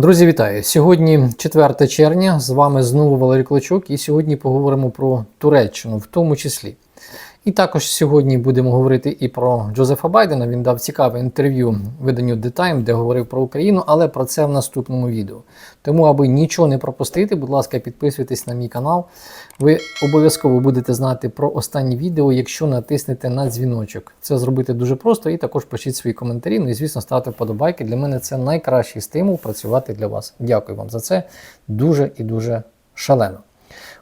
Друзі, вітаю! Сьогодні 4 червня. З вами знову Валерій Клочок, і сьогодні поговоримо про Туреччину, в тому числі. І також сьогодні будемо говорити і про Джозефа Байдена. Він дав цікаве інтерв'ю виданню The Time, де говорив про Україну, але про це в наступному відео. Тому, аби нічого не пропустити, будь ласка, підписуйтесь на мій канал. Ви обов'язково будете знати про останні відео, якщо натиснете на дзвіночок. Це зробити дуже просто і також пишіть свої коментарі. Ну і звісно, ставте вподобайки. Для мене це найкращий стимул працювати для вас. Дякую вам за це дуже і дуже шалено.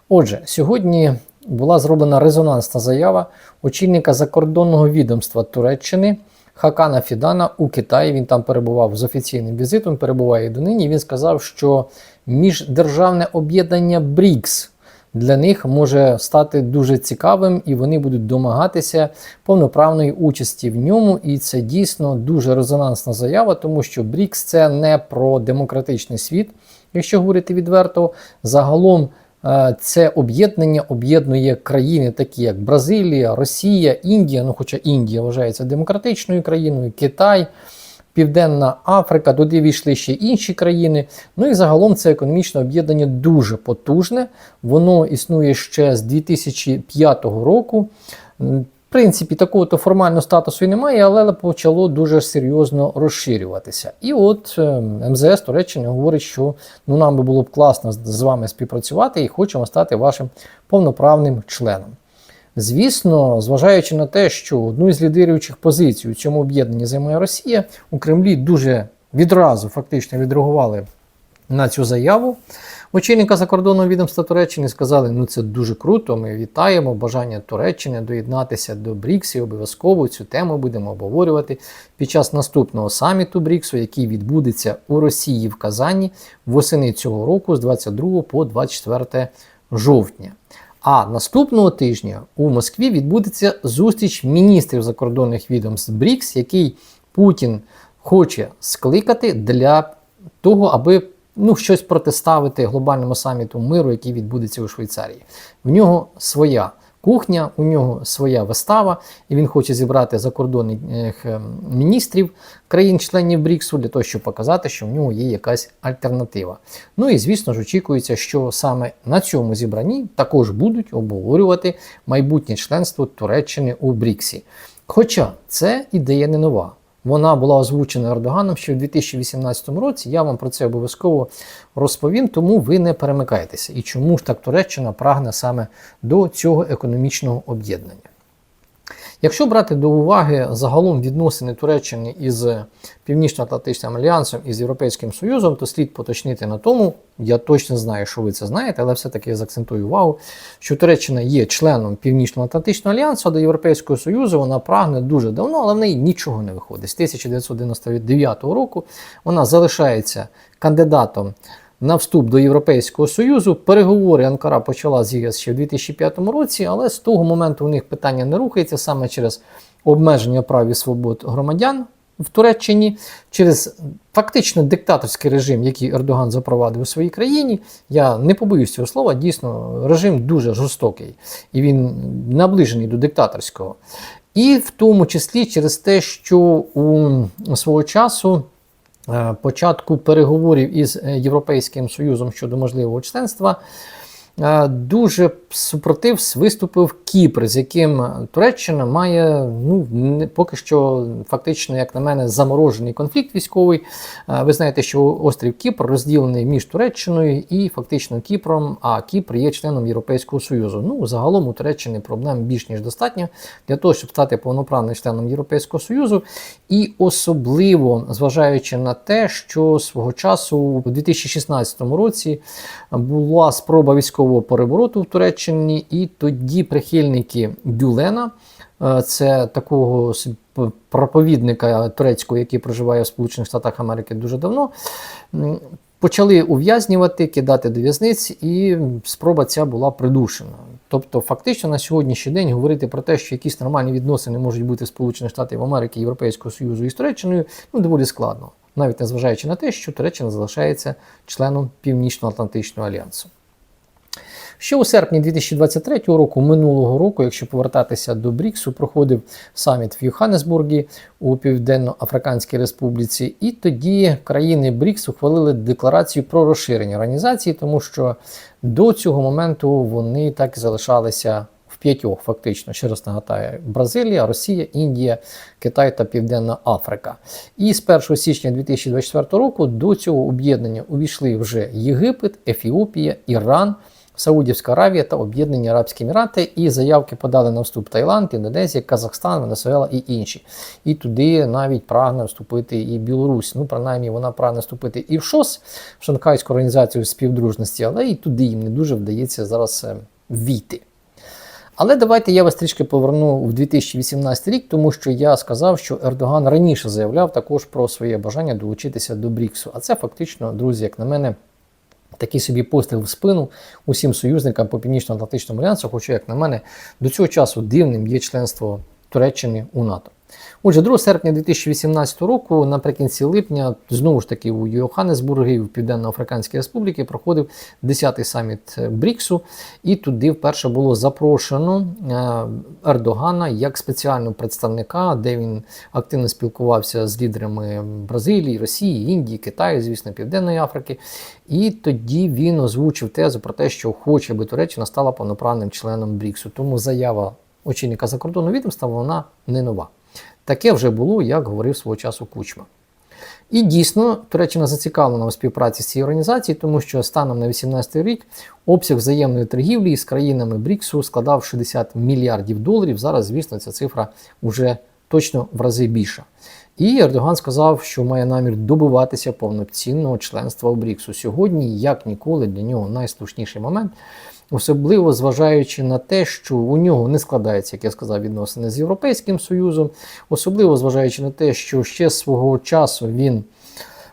Отже, сьогодні була зроблена резонансна заява очільника закордонного відомства Туреччини Хакана Фідана у Китаї. Він там перебував з офіційним візитом, перебуває і донині. Він сказав, що міждержавне об'єднання БРІКС для них може стати дуже цікавим, і вони будуть домагатися повноправної участі в ньому. І це дійсно дуже резонансна заява, тому що БРІКС це не про демократичний світ, якщо говорити відверто. Загалом. Це об'єднання об'єднує країни, такі як Бразилія, Росія, Індія. Ну, хоча Індія вважається демократичною країною, Китай, Південна Африка, туди війшли ще інші країни. Ну і загалом це економічне об'єднання дуже потужне. Воно існує ще з 2005 року. Принципі, такого то формального статусу і немає, але почало дуже серйозно розширюватися. І от е, МЗС Туреччини говорить, що ну нам би було б класно з вами співпрацювати і хочемо стати вашим повноправним членом. Звісно, зважаючи на те, що одну із лідируючих позицій у цьому об'єднанні займає Росія, у Кремлі дуже відразу фактично відреагували на цю заяву. Очільника закордонного відомства Туреччини сказали, ну це дуже круто. Ми вітаємо бажання Туреччини доєднатися до БРІКСу і обов'язково цю тему будемо обговорювати під час наступного саміту БРІКСу, який відбудеться у Росії в Казані восени цього року з 22 по 24 жовтня. А наступного тижня у Москві відбудеться зустріч міністрів закордонних відомств БРІКС, який Путін хоче скликати для того, аби ну, щось протиставити глобальному саміту миру, який відбудеться у Швейцарії. В нього своя кухня, у нього своя вистава, і він хоче зібрати закордонних ем, міністрів країн-членів БРІКСу для того, щоб показати, що в нього є якась альтернатива. Ну і звісно ж, очікується, що саме на цьому зібранні також будуть обговорювати майбутнє членство Туреччини у БРІКСі. Хоча це ідея не нова. Вона була озвучена Ердоганом ще в 2018 році. Я вам про це обов'язково розповім, тому ви не перемикайтеся. І чому ж так Туреччина прагне саме до цього економічного об'єднання? Якщо брати до уваги загалом відносини Туреччини із Північно-Атлантичним альянсом і з Європейським Союзом, то слід поточнити на тому, я точно знаю, що ви це знаєте, але все-таки заакцентую увагу, що Туреччина є членом Північно-Атлантичного альянсу, а до Європейського Союзу вона прагне дуже давно, але в неї нічого не виходить. З 1999 року вона залишається кандидатом на вступ до Європейського Союзу. Переговори Анкара почала з ЄС ще в 2005 році, але з того моменту у них питання не рухається саме через обмеження прав і свобод громадян в Туреччині, через фактично диктаторський режим, який Ердоган запровадив у своїй країні. Я не побоюсь цього слова, дійсно, режим дуже жорстокий і він наближений до диктаторського. І в тому числі через те, що у свого часу. Е, початку переговорів із е, Європейським Союзом щодо можливого членства. Е, дуже супротив виступив Кіпр, з яким Туреччина має ну поки що фактично, як на мене, заморожений конфлікт військовий. Е, ви знаєте, що острів Кіпр розділений між Туреччиною і фактично Кіпром, а Кіпр є членом Європейського Союзу. Ну загалом у Туреччини проблем більш ніж достатньо для того, щоб стати повноправним членом Європейського Союзу, і особливо зважаючи на те, що свого часу у 2016 році була спроба військового перевороту в Туреччині, і тоді прихильники Гюлена, е, це такого проповідника турецького, який проживає в Сполучених Штатах Америки дуже давно. Почали ув'язнювати, кидати до в'язниць, і спроба ця була придушена. Тобто, фактично на сьогоднішній день говорити про те, що якісь нормальні відносини можуть бути Сполучених Штатів Америки, Європейського Союзу і з Туреччиною, ну доволі складно, навіть незважаючи на те, що Туреччина залишається членом Північно-Атлантичного альянсу. Ще у серпні 2023 року, минулого року, якщо повертатися до Бріксу, проходив саміт в Йоханнесбургі у Південно-Африканській Республіці, і тоді країни Брікс ухвалили декларацію про розширення організації, тому що до цього моменту вони так і залишалися п'ятьох, фактично. Ще раз нагадаю: Бразилія, Росія, Індія, Китай та Південна Африка. І з 1 січня 2024 року до цього об'єднання увійшли вже Єгипет, Ефіопія, Іран. Саудівська Аравія та Об'єднані Арабські Емірати, і заявки подали на вступ Таїланд, Індонезія, Казахстан, Венесуела і інші. І туди навіть прагне вступити і Білорусь. Ну, принаймні, вона прагне вступити і в ШОС, в Шанхайську організацію співдружності, але і туди їм не дуже вдається зараз е, війти. Але давайте я вас трішки поверну в 2018 рік, тому що я сказав, що Ердоган раніше заявляв також про своє бажання долучитися до Бріксу. А це фактично, друзі, як на мене, такий собі постріл в спину усім союзникам по Північно-Атлантичному альянсу, хоча, як на мене, до цього часу дивним є членство Туреччини у НАТО. Отже, 2 серпня 2018 року, наприкінці липня, знову ж таки у Йоханнесбургі, в Південно-Африканській Республіці, проходив 10-й саміт Бріксу, і туди вперше було запрошено е, Ердогана як спеціального представника, де він активно спілкувався з лідерами Бразилії, Росії, Індії, Китаю, звісно, Південної Африки. І тоді він озвучив тезу про те, що хоче, аби Туреччина стала повноправним членом Бріксу. Тому заява очільника закордонного відомства вона не нова. Таке вже було, як говорив свого часу Кучма. І дійсно, Туреччина зацікавлена у співпраці з цією організацією, тому що станом на 2018 рік обсяг взаємної торгівлі з країнами Бріксу складав 60 мільярдів доларів. Зараз, звісно, ця цифра вже точно в рази більша. І Ердоган сказав, що має намір добиватися повноцінного членства у Бріксу. Сьогодні, як ніколи, для нього найслушніший момент. Особливо зважаючи на те, що у нього не складається, як я сказав, відносини з Європейським Союзом, особливо зважаючи на те, що ще свого часу він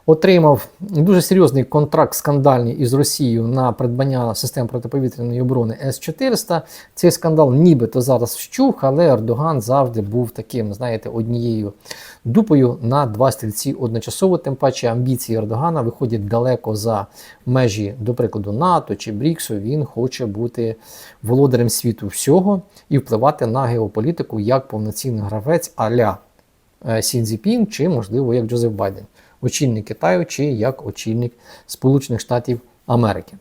отримав дуже серйозний контракт скандальний із Росією на придбання систем протиповітряної оборони С-400. Цей скандал нібито зараз вщух, але Ердоган завжди був таким, знаєте, однією дупою на два стільці одночасово. Тим паче амбіції Ердогана виходять далеко за межі, до прикладу, НАТО чи Бріксу. Він хоче бути володарем світу всього і впливати на геополітику як повноцінний гравець аля Сінзіпін чи, можливо, як Джозеф Байден очільник Китаю чи як очільник Сполучених Штатів Америки.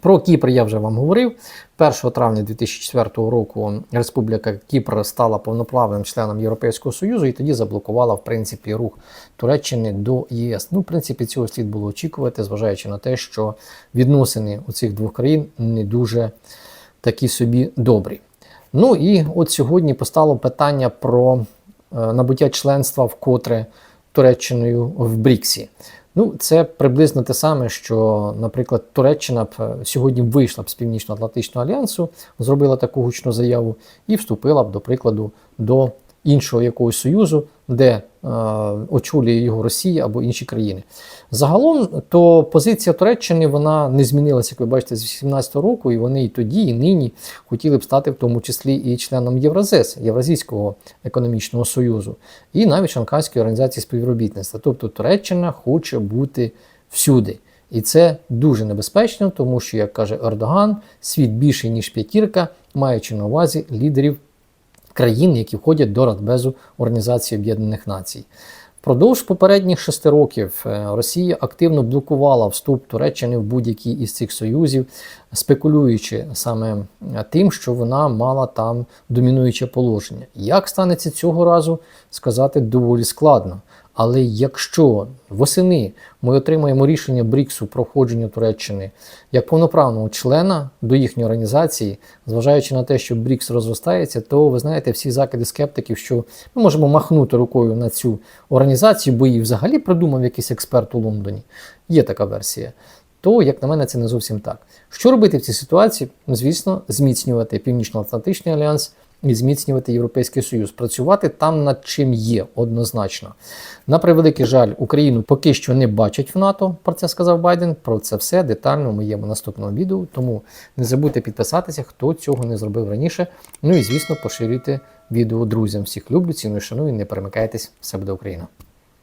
Про Кіпр я вже вам говорив. 1 травня 2004 року Республіка Кіпр стала повноправним членом Європейського Союзу і тоді заблокувала в принципі рух Туреччини до ЄС. Ну, в принципі, цього слід було очікувати, зважаючи на те, що відносини у цих двох країн не дуже такі собі добрі. Ну і от сьогодні постало питання про е, набуття членства вкотре Туреччиною в Бріксі. Ну, це приблизно те саме, що, наприклад, Туреччина б е, сьогодні вийшла б з Північно-Атлантичного альянсу, зробила таку гучну заяву і вступила б, до прикладу, до іншого якогось союзу, де е, очолює його Росія або інші країни. Загалом, то позиція Туреччини вона не змінилася, як ви бачите, з 2018 року, і вони і тоді, і нині хотіли б стати в тому числі і членом Євразес, Євразійського економічного союзу, і навіть Шанхайської організації співробітництва. Тобто Туреччина хоче бути всюди. І це дуже небезпечно, тому що, як каже Ердоган, світ більший ніж п'ятірка, маючи на увазі лідерів країн, які входять до Радбезу Організації Об'єднаних Націй. Впродовж попередніх шести років е, Росія активно блокувала вступ Туреччини в будь-який із цих союзів, спекулюючи саме е, тим, що вона мала там домінуюче положення. Як станеться цього разу, сказати доволі складно. Але якщо восени ми отримаємо рішення Бріксу про входження Туреччини як повноправного члена до їхньої організації, зважаючи на те, що Брікс розростається, то ви знаєте всі закиди скептиків, що ми можемо махнути рукою на цю організацію, бо її взагалі придумав якийсь експерт у Лондоні. Є така версія. То, як на мене, це не зовсім так. Що робити в цій ситуації? Звісно, зміцнювати Північно-Атлантичний альянс і зміцнювати Європейський Союз, працювати там над чим є однозначно. На превеликий жаль, Україну поки що не бачать в НАТО. Про це сказав Байден. Про це все детально в моєму наступному відео. Тому не забудьте підписатися, хто цього не зробив раніше. Ну і звісно, поширюйте відео друзям. Всіх люблю, ціную, шаную, не перемикайтесь. Все буде Україна.